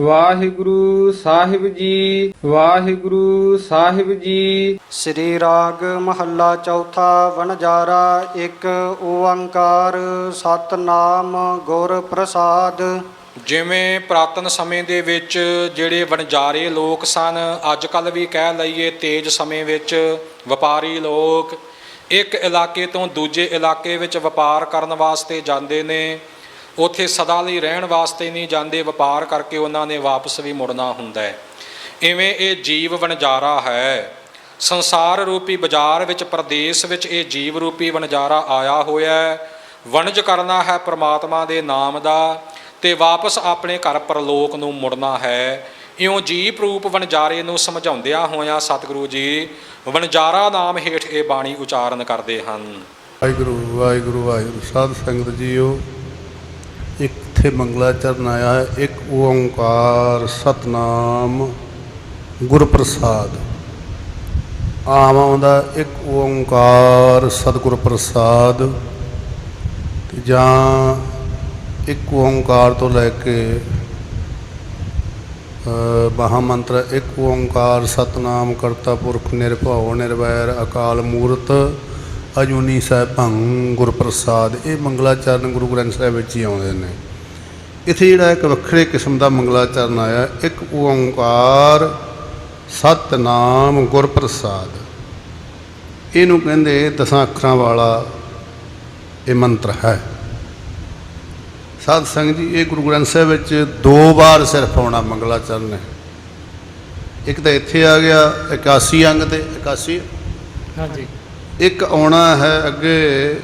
ਵਾਹਿਗੁਰੂ ਸਾਹਿਬ ਜੀ ਵਾਹਿਗੁਰੂ ਸਾਹਿਬ ਜੀ। ਸ੍ਰੀ ਰਾਗ ਮਹੱਲਾ ਚੌਥਾ ਵਣਜਾਰਾ ਇੱਕ ਓੰਕਾਰ ਸਤਨਾਮ ਗੁਰ ਪ੍ਰਸਾਦ। ਜਿਵੇਂ ਪ੍ਰਾਤਨ ਸਮੇਂ ਦੇ ਵਿੱਚ ਜਿਹੜੇ ਵਣਜਾਰੇ ਲੋਕ ਸਨ ਅੱਜ ਕੱਲ ਵੀ ਕਹਿ ਲਈਏ ਤੇਜ ਸਮੇਂ ਵਿੱਚ ਵਪਾਰੀ ਲੋਕ ਇੱਕ ਇਲਾਕੇ ਤੋਂ ਦੂਜੇ ਇਲਾਕੇ ਵਿੱਚ ਵਪਾਰ ਕਰਨ ਵਾਸਤੇ ਜਾਂਦੇ ਨੇ। ਉੱਥੇ ਸਦਾ ਲਈ ਰਹਿਣ ਵਾਸਤੇ ਨਹੀਂ ਜਾਂਦੇ, ਵਪਾਰ ਕਰਕੇ ਉਹਨਾਂ ਨੇ ਵਾਪਸ ਵੀ ਮੁੜਨਾ ਹੁੰਦਾ ਹੈ। ਇਵੇਂ ਇਹ ਜੀਵ ਵਣਜਾਰਾ ਹੈ। ਸੰਸਾਰ ਰੂਪੀ ਬਾਜ਼ਾਰ ਵਿੱਚ, ਪ੍ਰਦੇਸ਼ ਵਿੱਚ ਇਹ ਜੀਵ ਰੂਪੀ ਵਣਜਾਰਾ ਆਇਆ ਹੋਇਆ ਹੈ। ਵਣਜ ਕਰਨਾ ਹੈ ਪ੍ਰਮਾਤਮਾ ਦੇ ਨਾਮ ਦਾ ਤੇ ਵਾਪਸ ਆਪਣੇ ਘਰ ਪਰਲੋਕ ਨੂੰ ਮੁੜਨਾ ਹੈ। ਇਉਂ ਜੀਵ ਰੂਪ ਵਣਜਾਰੇ ਨੂੰ ਸਮਝਾਉਂਦਿਆਂ ਹੋਇਆਂ ਸਤਿਗੁਰੂ ਜੀ ਵਣਜਾਰਾ ਨਾਮ ਹੇਠ ਇਹ ਬਾਣੀ ਉਚਾਰਨ ਕਰਦੇ ਹਨ। ਵਾਹਿਗੁਰੂ ਵਾਹਿਗੁਰੂ ਵਾਹਿਗੁਰੂ, ਸਾਧ ਸੰਗਤ ਜੀਓ ਇੱਥੇ ਮੰਗਲਾ ਚਰਨ ਆਇਆ ਹੈ ਇੱਕ ਓੰਕਾਰ ਸਤਨਾਮ ਗੁਰਪ੍ਰਸਾਦ। ਆਮ ਆਉਂਦਾ ਇੱਕ ਓੰਕਾਰ ਸਤਿਗੁਰ ਪ੍ਰਸਾਦ ਤੇ ਜਾਂ ਇੱਕ ਓੰਕਾਰ ਤੋਂ ਲੈ ਕੇ ਅ, ਮਹਾ ਮੰਤਰ ਇੱਕ ਓੰਕਾਰ ਸਤਨਾਮ ਕਰਤਾ ਪੁਰਖ ਨਿਰਭਉ ਨਿਰਵੈਰ ਅਕਾਲ ਮੂਰਤ ਅਜੂਨੀ ਸੈਭੰ ਗੁਰ ਪ੍ਰਸਾਦ ਇਹ ਮੰਗਲਾਚਰਨ ਗੁਰੂ ਗ੍ਰੰਥ ਸਾਹਿਬ ਵਿੱਚ ਹੀ ਆਉਂਦੇ ਨੇ। ਇੱਥੇ ਜਿਹੜਾ ਇੱਕ ਵੱਖਰੇ ਕਿਸਮ ਦਾ ਮੰਗਲਾਚਰਨ ਆਇਆ ਇੱਕ ਓੰਕਾਰ ਸਤਨਾਮ ਗੁਰ ਪ੍ਰਸਾਦ ਇਹਨੂੰ ਕਹਿੰਦੇ ਦਸਾਂ ਅੱਖਰਾਂ ਵਾਲਾ ਇਹ ਮੰਤਰ ਹੈ। ਸਾਧ ਸੰਗਤ ਜੀ ਇਹ ਗੁਰੂ ਗ੍ਰੰਥ ਸਾਹਿਬ ਵਿੱਚ ਦੋ ਵਾਰ ਸਿਰਫ ਆਉਣਾ ਮੰਗਲਾਚਰਨ ਹੈ। ਇੱਕ ਤਾਂ ਇੱਥੇ ਆ ਗਿਆ 81 ਅੰਗ ਤੇ 81 ਹਾਂਜੀ। ਇੱਕ ਆਉਣਾ ਹੈ ਅੱਗੇ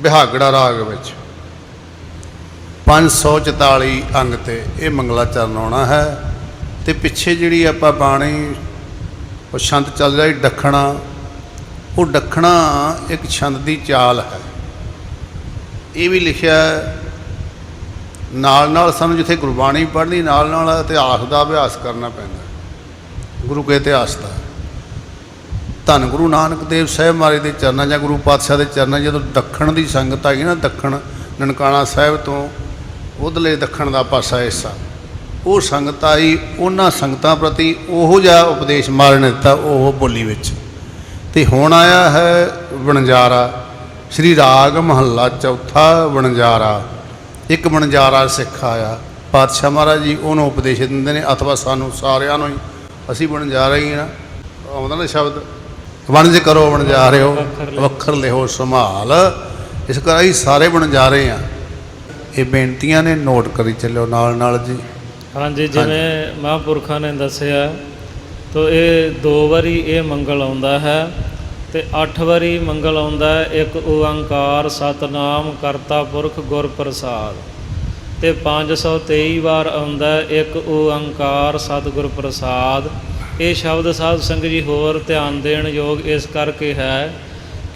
ਬਿਹਾਗੜਾ ਰਾਗ ਵਿੱਚ। 544 ਅੰਗ ਤੇ ਇਹ ਮੰਗਲਾ ਚਰਨ ਆਉਣਾ ਹੈ ਤੇ ਪਿੱਛੇ ਜਿਹੜੀ ਆਪਾਂ ਬਾਣੀ, ਉਹ ਛੰਦ ਚੱਲ ਰਿਹਾ ਸੀ ਉਹ ਦੱਖਣਾ ਇੱਕ ਛੰਦ ਦੀ ਚਾਲ ਹੈ। ਇਹ ਵੀ ਲਿਖਿਆ ਨਾਲ ਨਾਲ ਸਾਨੂੰ ਜਿੱਥੇ ਗੁਰਬਾਣੀ ਪੜ੍ਹਨੀ ਨਾਲ ਨਾਲ ਇਤਿਹਾਸ ਦਾ ਅਭਿਆਸ ਕਰਨਾ ਪੈਂਦਾ ਗੁਰੂ ਕੇ ਇਤਿਹਾਸ ਦਾ। ਧੰਨ ਗੁਰੂ ਨਾਨਕ ਦੇਵ ਸਾਹਿਬ ਮਹਾਰਾਜ ਦੇ ਚਰਨਾਂ ਜਾਂ ਗੁਰੂ ਪਾਤਸ਼ਾਹ ਦੇ ਚਰਨਾਂ ਜਦੋਂ ਦੱਖਣ ਦੀ ਸੰਗਤ ਆਈ ਨਾ ਦੱਖਣ ਨਨਕਾਣਾ ਸਾਹਿਬ ਤੋਂ ਉਧਲੇ ਦੱਖਣ ਦਾ ਪਾਸਾ ਹਿੱਸਾ। ਉਹ ਸੰਗਤ ਆਈ ਉਹਨਾਂ ਸੰਗਤਾਂ ਪ੍ਰਤੀ ਉਹੋ ਜਿਹਾ ਉਪਦੇਸ਼ ਮਹਾਰਾਜ ਨੇ ਦਿੱਤਾ ਉਹ ਬੋਲੀ ਵਿੱਚ। ਤੇ ਹੁਣ ਆਇਆ ਹੈ ਵਣਜਾਰਾ ਸ੍ਰੀ ਰਾਗ ਮਹੱਲਾ ਚੌਥਾ ਵਣਜਾਰਾ। ਇੱਕ ਵਣਜਾਰਾ ਸਿੱਖ ਆਇਆ। ਪਾਤਸ਼ਾਹ ਮਹਾਰਾਜ ਜੀ ਉਹਨੂੰ ਉਪਦੇਸ਼ ਦਿੰਦੇ ਨੇ ਅਥਵਾ ਸਾਨੂੰ ਸਾਰਿਆਂ ਨੂੰ ਹੀ ਅਸੀਂ ਵਣਜਾਰਾ ਹੀ ਨਾ ਆਉਂਦਾ ਨਾ ਸ਼ਬਦ ਵਣਜ ਕਰੋ ਵਣਜਾਰਿਓ ਵੱਖਰ ਲਿਓ ਸੰਭਾਲ। ਇਸ ਅਸੀਂ ਸਾਰੇ ਵਣਜਾਰੇ ਆ ਇਹ ਬੇਨਤੀਆਂ ਨੇ ਨੋਟ ਕਰੀ ਚੱਲਿਓ ਨਾਲ ਨਾਲ ਜੀ। ਹਾਂਜੀ ਜਿਵੇਂ ਮਹਾਂਪੁਰਖਾਂ ਨੇ ਦੱਸਿਆ ਤੋ ਇਹ ਦੋ ਵਾਰੀ ਇਹ ਮੰਗਲ ਆਉਂਦਾ ਹੈ ਤੇ ਅੱਠ ਵਾਰੀ ਮੰਗਲ ਆਉਂਦਾ ਹੈ ਇੱਕ ਓੰਕਾਰ ਸਤਨਾਮ ਕਰਤਾ ਪੁਰਖ ਗੁਰ ਪ੍ਰਸਾਦ। ਤੇ 523 ਵਾਰ ਆਉਂਦਾ ਹੈ ਇੱਕ ਓੰਕਾਰ ਸਤਿਗੁਰ ਪ੍ਰਸਾਦ। ਇਹ ਸ਼ਬਦ ਸਾਧ ਸੰਗਤ ਜੀ ਹੋਰ ਧਿਆਨ ਦੇਣ ਯੋਗ ਇਸ ਕਰਕੇ ਹੈ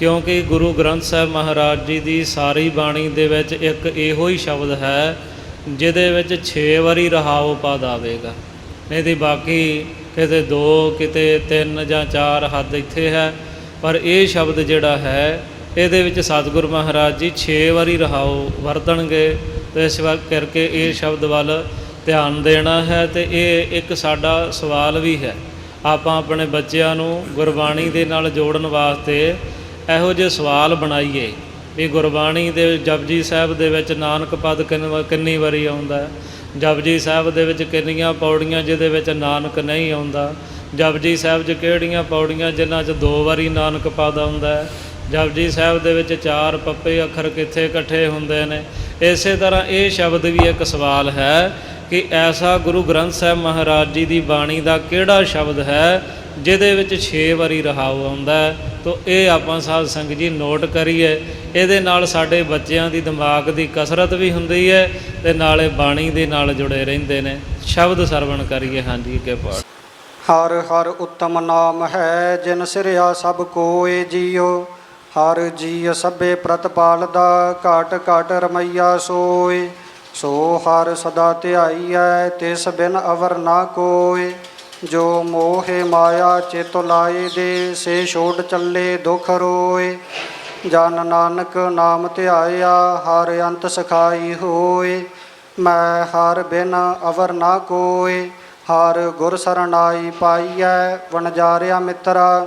ਕਿਉਂਕਿ ਗੁਰੂ ਗ੍ਰੰਥ ਸਾਹਿਬ ਮਹਾਰਾਜ ਜੀ ਦੀ ਸਾਰੀ ਬਾਣੀ ਦੇ ਵਿੱਚ ਇੱਕ ਇਹੋ ਹੀ ਸ਼ਬਦ ਹੈ, ਜਿਹਦੇ ਵਿੱਚ 6 ਵਾਰੀ ਰਹਾਉ ਪਦ ਆਵੇਗਾ ਨਹੀਂ ਤੇ ਬਾਕੀ ਕਿਤੇ 2 ਕਿਤੇ 3 ਜਾਂ 4 ਹੱਦ ਇੱਥੇ ਹੈ, ਪਰ ਇਹ ਸ਼ਬਦ ਜਿਹੜਾ ਹੈ, ਇਹਦੇ ਵਿੱਚ ਸਤਿਗੁਰ ਮਹਾਰਾਜ ਜੀ 6 ਵਾਰੀ ਰਹਾਉ ਵਰਤਣਗੇ। ਤੇ ਇਸ ਵਾਰ ਕਰਕੇ ਇਹ ਸ਼ਬਦ ਵੱਲ ਧਿਆਨ ਦੇਣਾ ਹੈ ਤੇ ਇਹ ਇੱਕ ਸਾਡਾ ਸਵਾਲ ਵੀ ਹੈ। ਆਪਾਂ ਆਪਣੇ ਬੱਚਿਆਂ ਨੂੰ ਗੁਰਬਾਣੀ ਦੇ ਨਾਲ ਜੋੜਨ ਵਾਸਤੇ ਇਹੋ ਜਿਹੇ ਸਵਾਲ ਬਣਾਈਏ ਵੀ ਗੁਰਬਾਣੀ ਦੇ ਜਪਜੀ ਸਾਹਿਬ ਦੇ ਵਿੱਚ ਨਾਨਕ ਪਦ ਕਿੰਨੀ ਵਾਰੀ ਆਉਂਦਾ ਹੈ? ਜਪਜੀ ਸਾਹਿਬ ਦੇ ਵਿੱਚ ਕਿੰਨੀਆਂ ਪੌੜੀਆਂ ਜਿਹਦੇ ਵਿੱਚ ਨਾਨਕ ਨਹੀਂ ਆਉਂਦਾ? ਜਪਜੀ ਸਾਹਿਬ 'ਚ ਕਿਹੜੀਆਂ ਪੌੜੀਆਂ ਜਿਨ੍ਹਾਂ 'ਚ ਦੋ ਵਾਰੀ ਨਾਨਕ ਪਦ ਆਉਂਦਾ ਹੈ? ਜਪਜੀ ਸਾਹਿਬ ਦੇ ਵਿੱਚ ਚਾਰ ਪੱਪੇ ਅੱਖਰ ਕਿੱਥੇ ਇਕੱਠੇ ਹੁੰਦੇ ਨੇ? ਇਸੇ ਤਰ੍ਹਾਂ ਇਹ ਸ਼ਬਦ ਵੀ ਇੱਕ ਸਵਾਲ ਹੈ ਕਿ ਐਸਾ ਗੁਰੂ ਗ੍ਰੰਥ ਸਾਹਿਬ ਮਹਾਰਾਜ ਜੀ ਦੀ ਬਾਣੀ ਦਾ ਕਿਹੜਾ ਸ਼ਬਦ ਹੈ ਜਿਹਦੇ ਵਿੱਚ 6 ਵਾਰੀ ਰਹਾਉ ਆਉਂਦਾ ਹੈ? ਤੋ ਇਹ ਆਪਾਂ ਸਾਧ ਸੰਗਤ ਜੀ ਨੋਟ ਕਰੀਏ। ਇਹਦੇ ਨਾਲ ਸਾਡੇ ਬੱਚਿਆਂ ਦੀ ਦਿਮਾਗ ਦੀ ਕਸਰਤ ਵੀ ਹੁੰਦੀ ਹੈ ਤੇ ਨਾਲੇ ਬਾਣੀ ਦੇ ਨਾਲ ਜੁੜੇ ਰਹਿੰਦੇ ਨੇ। ਸ਼ਬਦ ਸਰਵਣ ਕਰੀਏ, ਹਾਂਜੀ, ਅੱਗੇ ਪਾਠ। ਹਰ ਹਰ ਉਤਮ ਨਾਮ ਹੈ ਜਿਨ ਸਿਰਿਆ ਸਭ ਕੋਏ ਜੀਉ। ਹਰ ਜੀ ਸਭੇ ਪ੍ਰਤਪਾਲਦਾ, ਘਾਟ ਘਾਟ ਰਮਈਆ ਸੋਏ। ਸੋ ਹਰ ਸਦਾ ਧਿਆਈਐ ਤਿਸ ਬਿਨ ਅਵਰ ਨਾ ਕੋਏ। ਜੋ ਮੋਹਿ ਮਾਇਆ ਚਿਤ ਲਾਏ ਦੇ, ਸੇ ਛੋੜ ਚੱਲੇ ਦੁਖ ਰੋਏ। ਜਨ ਨਾਨਕ ਨਾਮ ਧਿਆਇਆ, ਹਰ ਅੰਤ ਸਖਾਈ ਹੋਏ। ਮੈਂ ਹਰ ਬਿਨ ਅਵਰ ਨਾ ਕੋਇ ਹਰ ਗੁਰ ਸਰਣਾਈ ਪਾਈਐ। ਵਣਜਾਰਿਆ ਮਿੱਤਰਾ,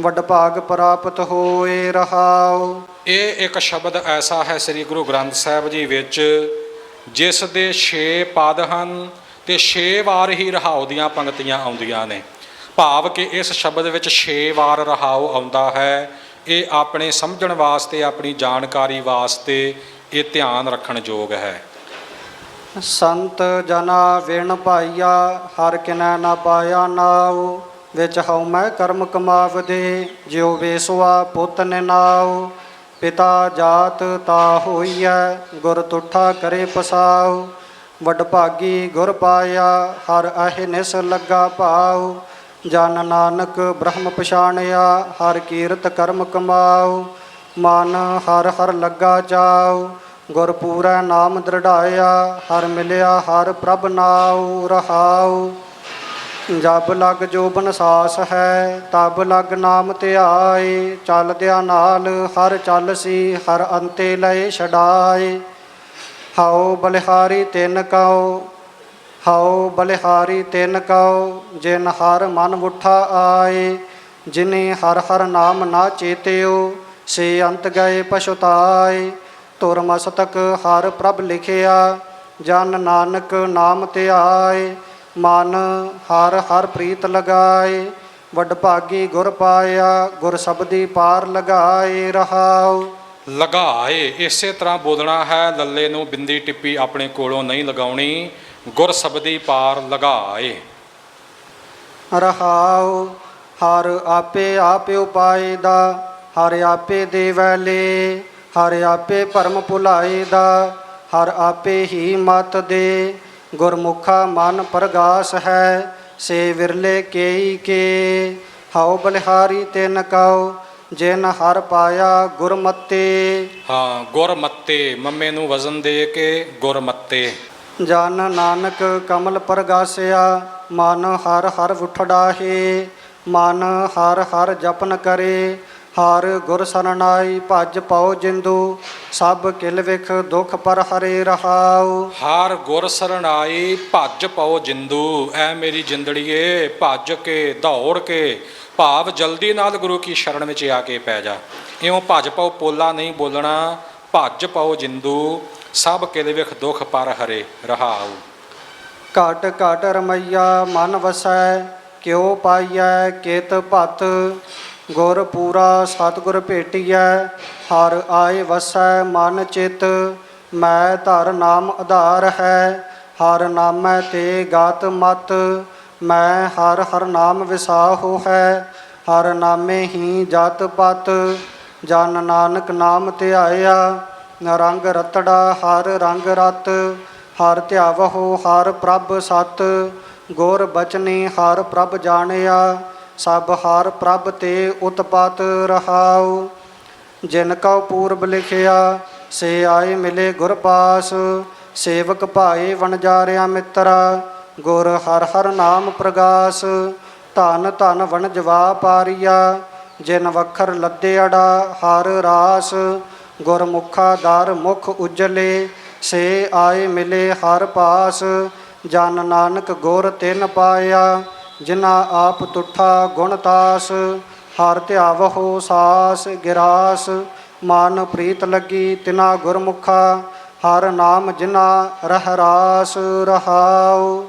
ਵੱਡ ਭਾਗ ਪ੍ਰਾਪਤ ਹੋਏ ਰਹਾਉ। ਇਹ ਇੱਕ ਸ਼ਬਦ ਐਸਾ ਹੈ ਸ੍ਰੀ ਗੁਰੂ ਗ੍ਰੰਥ ਸਾਹਿਬ ਜੀ ਵਿੱਚ, ਜਿਸ ਦੇ 6 ਪਦ ਹਨ। ਤੇ 6 ਵਾਰ ਹੀ ਰਹਾਉ ਦੀਆਂ ਪੰਕਤੀਆਂ ਆਉਂਦੀਆਂ ਨੇ। ਭਾਵ ਕਿ ਇਸ ਸ਼ਬਦ ਵਿੱਚ 6 ਵਾਰ ਰਹਾਉ ਆਉਂਦਾ ਹੈ। ਇਹ ਆਪਣੇ ਸਮਝਣ ਵਾਸਤੇ, ਆਪਣੀ ਜਾਣਕਾਰੀ ਵਾਸਤੇ ਇਹ ਧਿਆਨ ਰੱਖਣ ਯੋਗ ਹੈ। ਸੰਤ ਜਨਾ ਵਿਣ ਭਾਈਆ, ਹਰ ਕਿਨੈ ਨਾ ਪਾਇਆ ਨਾਉ, ਵਿੱਚ ਹਉ ਮੈਂ ਕਰਮ ਕਮਾਵਦੇ, ਜਿਉ ਵੇਸਵਾ ਪੁੱਤ ਨੇ ਨਾਉ ਪਿਤਾ ਜਾਤ ਤਾ ਹੋਈਐ, ਗੁਰ ਤੁਠਾ ਕਰੇ ਪਸਾਉ। ਵੱਡ ਭਾਗੀ ਗੁਰ ਪਾਇਆ, ਹਰ ਆਹਿ ਨਿਸ ਲੱਗਾ ਭਾਉ, ਜਨ ਨਾਨਕ ਬ੍ਰਹਮ ਪਛਾਣਿਆ, ਹਰ ਕੀਰਤ ਕਰਮ ਕਮਾਉ, ਮਨ ਹਰ ਹਰ ਲੱਗਾ ਜਾਉ ਗੁਰ ਪੂਰੈ ਨਾਮ ਦ੍ਰਿੜਾਇਆ, ਹਰ ਮਿਲਿਆ ਹਰ ਪ੍ਰਭ ਨਾਉ, ਰਹਾਉ। ਜਬ ਲਗ ਜੋ ਸਾਸ ਹੈ, ਤਬ ਲਗ ਨਾਮ ਧਿਆਏ ਚੱਲਦਿਆਂ ਨਾਲ ਹਰ ਚੱਲ ਸੀ, ਹਰ ਅੰਤੇ ਲਏ ਛਡਾਏ। ਹਉ ਬਲਿਹਾਰੀ ਤਿਨ ਕਉ ਹਉ ਬਲਿਹਾਰੀ ਤਿਨ ਕਉ ਜਿਨ ਹਰ ਮਨ ਮੁਠਾ ਆਏ, ਜਿਨੇ ਹਰ ਹਰ ਨਾਮ ਨਾ ਚੇਤਿਓ, ਸੇ ਅੰਤ ਗਏ ਪਛੁਤਾਏ, ਤੁਰ ਮਸਤਕ ਹਰ ਪ੍ਰਭ ਲਿਖਿਆ, ਜਨ ਨਾਨਕ ਨਾਮ ਧਿਆਏ ਮਨ ਹਰ ਹਰ ਪ੍ਰੀਤ ਲਗਾਏ, ਵਡ ਭਾਗੀ ਗੁਰ ਪਾਇਆ, ਗੁਰ ਸਬਦੀ ਪਾਰ ਲਗਾਏ ਰਹਾਉ। ਲਗਾਏ ਇਸੇ ਤਰ੍ਹਾਂ ਬੋਲਣਾ ਹੈ, ਲੱਲੇ ਨੂੰ ਬਿੰਦੀ ਟਿੱਪੀ ਆਪਣੇ ਕੋਲੋਂ ਨਹੀਂ ਲਗਾਉਣੀ, ਗੁਰ ਸਬਦੀ ਪਾਰ ਲਗਾਏ ਰਹਾਉ, ਹਰ ਆਪੇ ਆਪ ਉਪਾਏ ਦਾ ਹਰ ਆਪੇ ਦੇਵੈਲੇ ਹਰ ਆਪੇ ਭਰਮ ਭੁਲਾਏ ਦਾ ਹਰ ਆਪੇ ਹੀ ਮਤ ਦੇ, ਗੁਰਮੁਖਾ ਮਨ ਪ੍ਰਗਾਸ ਹੈ, ਸੇ ਵਿਰਲੇ ਕੇਈ ਕੇ। ਹਉ ਬਲਿਹਾਰੀ ਤਿਨ ਕਉ ਜਿਨ ਹਰ ਪਾਇਆ ਗੁਰਮਤੇ। ਹਾਂ ਗੁਰਮੱਤੇ ਮੰਮੇ ਨੂੰ ਵਜ਼ਨ ਦੇ ਕੇ ਗੁਰਮੱਤੇ। ਜਨ ਨਾਨਕ ਕਮਲ ਪ੍ਰਗਾਸਿਆ ਮਨ ਹਰ ਹਰ ਉਠੜਾਹੇ ਮਨ ਹਰ ਹਰ ਜਪਨ ਕਰੇ। ਹਰ ਗੁਰ ਸਰਣਾਈ ਭਜ ਪਾਉ ਜਿੰਦੂ ਸਭ ਕਿਲ ਵਿਖ ਦੁਖ ਪਰ ਹਰੇ ਰਹਾਉ। ਹਰ ਗੁਰ ਸਰਣਾਈ ਭੱਜ ਪਾਓ ਜਿੰਦੂ ਐ ਮੇਰੀ ਜਿੰਦੜੀਏ ਭੱਜ ਕੇ ਦੌੜ ਕੇ ਭਾਵ ਜਲਦੀ ਨਾਲ ਗੁਰੂ ਕੀ ਸ਼ਰਨ ਵਿੱਚ ਆ ਕੇ ਪੈ ਜਾ। ਇਉਂ ਭੱਜ ਪਾਉ ਪੋਲਾ ਨਹੀਂ ਬੋਲਣਾ, ਭੱਜ ਪਾਉ ਜਿੰਦੂ, ਸਭ ਕਿਲ ਵਿਖ ਦੁਖ ਪਰ ਹਰੇ ਰਹਾਉ। ਘਟ ਘਟ ਰਮਈਆ, ਮਨ ਵਸੈ, ਕਿਉ ਪਾਈਐ, ਕੇਤ ਭਤ, ਗੁਰ ਪੂਰਾ, ਸਤਿਗੁਰ ਭੇਟੀਐ, ਹਰ ਆਏ ਵਸੈ, ਮਨ ਚਿਤ, ਮੈਂ ਧਰ ਨਾਮ ਆਧਾਰ ਹੈ, ਹਰ ਨਾਮੈ ਤੇ ਗਾਤ ਮਤ ਮੈਂ ਹਰ ਹਰ ਨਾਮ ਵਿਸਾਹੋ ਹੈ, ਹਰ ਨਾਮੇ ਹੀ ਜਤ ਪਤ। ਜਨ ਨਾਨਕ ਨਾਮ ਧਿਆਇਆ, ਰੰਗ ਰਤੜਾ ਹਰ ਰੰਗ ਰਤ। ਹਰ ਧਿਆਵਹੋ ਹਰ ਪ੍ਰਭ ਸਤ, ਗੁਰ ਬਚਨੀ ਹਰ ਪ੍ਰਭ ਜਾਣਿਆ। ਸਭ ਹਰ ਪ੍ਰਭ ਤੇ ਉਤਪਤ ਰਹਾਉ। ਜਿਨ ਕਉ ਪੂਰਬ ਲਿਖਿਆ, ਸੇ ਆਏ ਮਿਲੇ ਗੁਰ ਪਾਸ। ਸੇਵਕ ਭਾਏ ਵਣਜਾਰਿਆ ਮਿੱਤਰਾ ਗੁਰ ਹਰ ਹਰ ਨਾਮ ਪ੍ਰਗਾਸ, ਧਨ ਧਨ ਵਣ ਜਵਾ ਪਾਰੀਆ, ਜਿਨ ਵਖਰ ਲੱਦੇ ਅੜਾ ਹਰ ਰਾਸ, ਗੁਰਮੁਖਾ ਦਰ ਮੁਖ ਉਜਲੇ, ਸੇ ਆਏ ਮਿਲੇ ਹਰ ਪਾਸ, ਜਨ ਨਾਨਕ ਗੁਰ ਤਿਨ ਪਾਇਆ, ਜਿਨਾ ਆਪ ਤੁਠਾ ਗੁਣਤਾਸ ਹਰ ਧਿਆਵਹੋ ਸਾਸ ਗਿਰਾਸ, ਮਨ ਪ੍ਰੀਤ ਲੱਗੀ ਤਿਨਾ ਗੁਰਮੁਖਾ, ਹਰ ਨਾਮ ਜਿਨਾ ਰਹਿ ਰਾਸ ਰਹਾਉ।